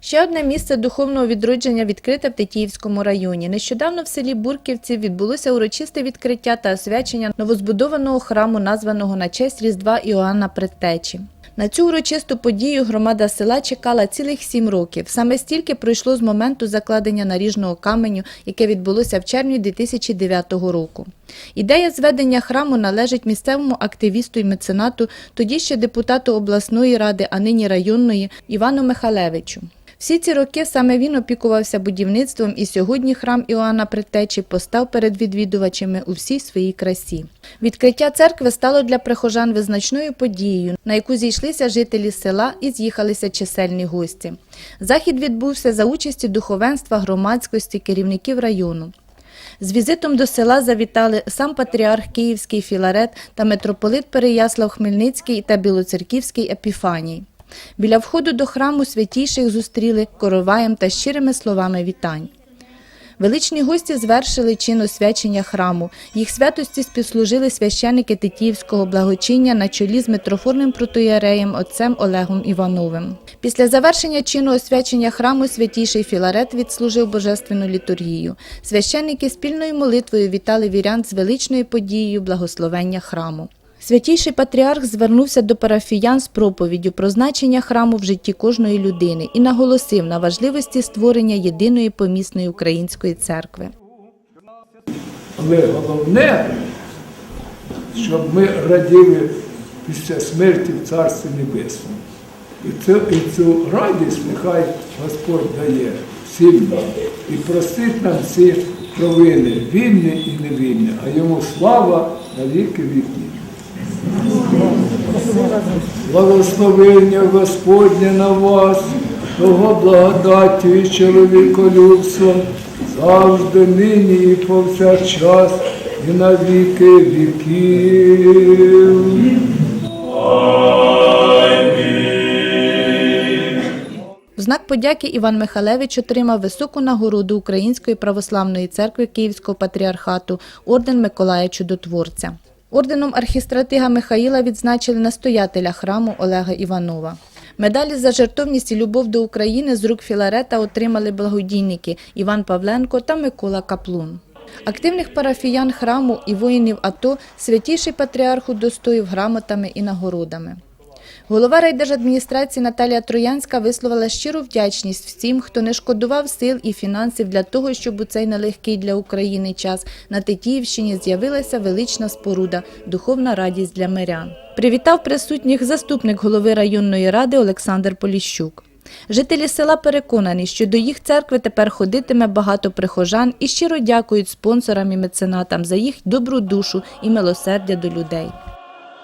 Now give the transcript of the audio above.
Ще одне місце духовного відродження відкрите в Тетіївському районі. Нещодавно в селі Бурківці відбулося урочисте відкриття та освячення новозбудованого храму, названого на честь Різдва Іоанна Предтечі. На цю урочисту подію громада села чекала цілих сім років. Саме стільки пройшло з моменту закладення наріжного каменю, яке відбулося в червні 2009 року. Ідея зведення храму належить місцевому активісту і меценату, тоді ще депутату обласної ради, а нині районної Івану Михалевичу. Всі ці роки саме він опікувався будівництвом, і сьогодні храм Іоанна Предтечі постав перед відвідувачами у всій своїй красі. Відкриття церкви стало для прихожан визначною подією, на яку зійшлися жителі села і з'їхалися чисельні гості. Захід відбувся за участі духовенства, громадськості, керівників району. З візитом до села завітали сам патріарх Київський Філарет та митрополит Переяслав Хмельницький та Білоцерківський Епіфаній. Біля входу до храму святійших зустріли короваєм та щирими словами вітань. Величні гості звершили чин освячення храму. Їх святості співслужили священники Тетіївського благочиння на чолі з митрофорним протоєреєм отцем Олегом Івановим. Після завершення чину освячення храму святійший Філарет відслужив божественну літургію. Священники спільною молитвою вітали вірян з величною подією благословення храму. Святійший патріарх звернувся до парафіян з проповіддю про значення храму в житті кожної людини і наголосив на важливості створення єдиної помісної української церкви. Але головне, щоб ми раділи після смерті в Царстві Небесному. І цю, і цю радість нехай Господь дає всім нам і простить нам всі провини, вільні і невільні, а йому слава на віки вікні. Благословення Господнє на вас, того благодаттю і чоловіколюбством, завжди нині і повсякчас, і на віки віків. Знак подяки Іван Михалевич отримав високу нагороду Української православної церкви Київського патріархату орден Миколая Чудотворця. Орденом архістратига Михаїла відзначили настоятеля храму Олега Іванова. Медалі за жертовність і любов до України з рук Філарета отримали благодійники Іван Павленко та Микола Каплун. Активних парафіян храму і воїнів АТО святіший патріарх удостоїв грамотами і нагородами. Голова райдержадміністрації Наталія Троянська висловила щиру вдячність всім, хто не шкодував сил і фінансів для того, щоб у цей нелегкий для України час на Тетіївщині з'явилася велична споруда, духовна радість для мирян. Привітав присутніх заступник голови районної ради Олександр Поліщук. Жителі села переконані, що до їх церкви тепер ходитиме багато прихожан і щиро дякують спонсорам і меценатам за їх добру душу і милосердя до людей.